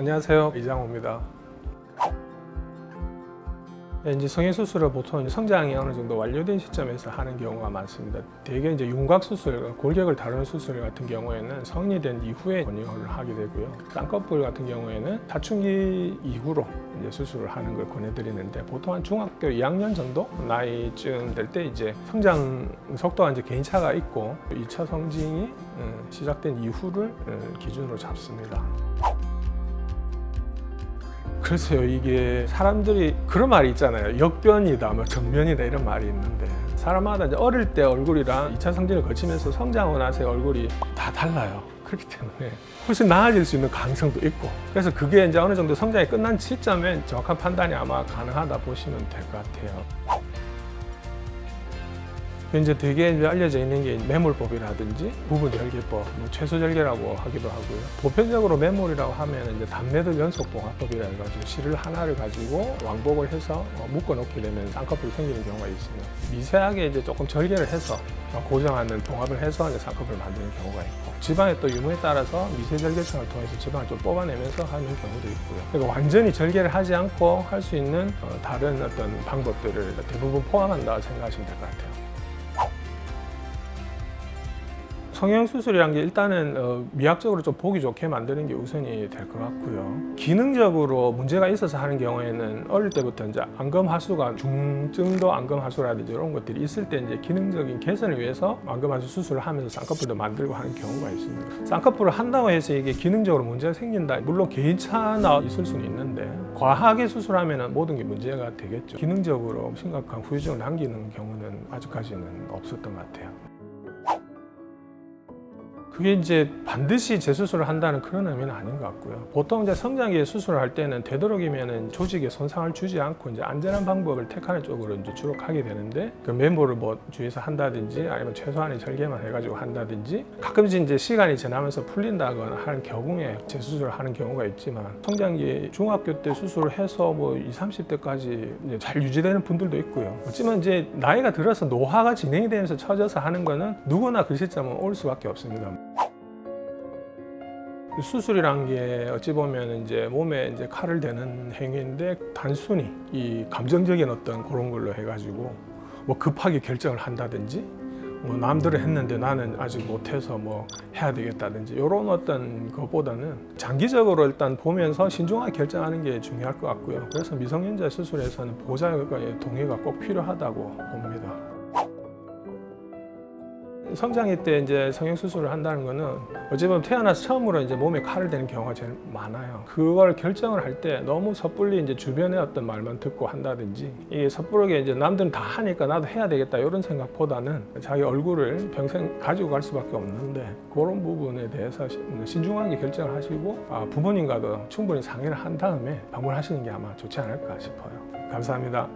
안녕하세요 이장호입니다. 네, 이제 성형 수술을 보통 성장이 어느 정도 완료된 시점에서 하는 경우가 많습니다. 대개 이제 윤곽 수술, 골격을 다루는 수술 같은 경우에는 성인이 된 이후에 권유를 하게 되고요. 쌍꺼풀 같은 경우에는 사춘기 이후로 이제 수술을 하는 걸 권해드리는데 보통 한 중학교 2학년 정도 나이쯤 될 때 이제 성장 속도가 이제 개인차가 있고 2차 성징이 음, 시작된 이후를 음, 기준으로 잡습니다. 글쎄요 이게 사람들이 그런 말이 있잖아요. 역변이다 뭐 정면이다 이런 말이 있는데 사람마다 이제 어릴 때 얼굴이랑 2차 성징을 거치면서 성장하고 나서의 얼굴이 다 달라요. 그렇기 때문에 훨씬 나아질 수 있는 가능성도 있고. 그래서 그게 이제 어느 정도 성장이 끝난 시점에 정확한 판단이 아마 가능하다 보시면 될 것 같아요 이제 되게 알려져 있는 게 매몰법이라든지 부분 절개법, 뭐 최소 절개라고 하기도 하고요. 보편적으로 매몰이라고 하면 이제 단매듭 연속 봉합법이라 해가지고 실을 하나를 가지고 왕복을 해서 어, 묶어 놓게 되면 쌍꺼풀이 생기는 경우가 있습니다. 미세하게 이제 조금 절개를 해서 고정하는 봉합을 해서 이제 쌍꺼풀을 만드는 경우가 있고 지방의 또 유무에 따라서 미세 절개층을 통해서 지방을 좀 뽑아내면서 하는 경우도 있고요. 그러니까 완전히 절개를 하지 않고 할 수 있는 어, 다른 어떤 방법들을 대부분 포함한다 생각하시면 될 것 같아요. 성형 수술이란 게 일단은 어, 미학적으로 좀 보기 좋게 만드는 게 우선이 될 것 같고요. 기능적으로 문제가 있어서 하는 경우에는 어릴 때부터 이제 안검 하수가 중증도 안검 하수라든지 이런 것들이 있을 때 이제 기능적인 개선을 위해서 안검 하수 수술을 하면서 쌍꺼풀도 만들고 하는 경우가 있습니다. 쌍꺼풀을 한다고 해서 이게 기능적으로 문제가 생긴다. 물론 개인차나 있을 수는 있는데 과하게 수술하면 모든 게 문제가 되겠죠. 기능적으로 심각한 후유증을 남기는 경우는 아직까지는 없었던 것 같아요. 그게 이제 반드시 재수술을 한다는 그런 의미는 아닌 것 같고요. 보통 이제 성장기에 수술을 할 때는 되도록이면은 조직에 손상을 주지 않고 이제 안전한 방법을 택하는 쪽으로 이제 주로 가게 되는데 그 멤버를 뭐 주위에서 한다든지 아니면 최소한의 절개만 해가지고 한다든지 가끔씩 이제 시간이 지나면서 풀린다거나 하는 경우에 재수술을 하는 경우가 있지만 성장기 중학교 때 수술을 해서 뭐 20, 30대까지 잘 유지되는 분들도 있고요. 어찌면 이제 나이가 들어서 노화가 진행이 되면서 처져서 하는 거는 누구나 그 시점은 올 수밖에 없습니다. 수술이란 게 어찌 보면 이제 몸에 이제 칼을 대는 행위인데 단순히 이 감정적인 어떤 그런 걸로 해가지고 뭐 급하게 결정을 한다든지 뭐 남들은 했는데 나는 아직 못해서 뭐 해야 되겠다든지 이런 어떤 것보다는 장기적으로 일단 보면서 신중하게 결정하는 게 중요할 것 같고요. 그래서 미성년자 수술에서는 보호자의 동의가 꼭 필요하다고 봅니다. 성장기 때 이제 성형 수술을 한다는 거는 어찌 보면 태어나서 처음으로 이제 몸에 칼을 대는 경우가 제일 많아요. 그걸 결정을 할 때 너무 섣불리 이제 주변의 어떤 말만 듣고 한다든지 이게 섣부르게 이제 남들은 다 하니까 나도 해야 되겠다 이런 생각보다는 자기 얼굴을 평생 가지고 갈 수밖에 없는데 그런 부분에 대해서 신- 신중하게 결정을 하시고 아, 부모님과도 충분히 상의를 한 다음에 방문하시는 게 아마 좋지 않을까 싶어요. 감사합니다.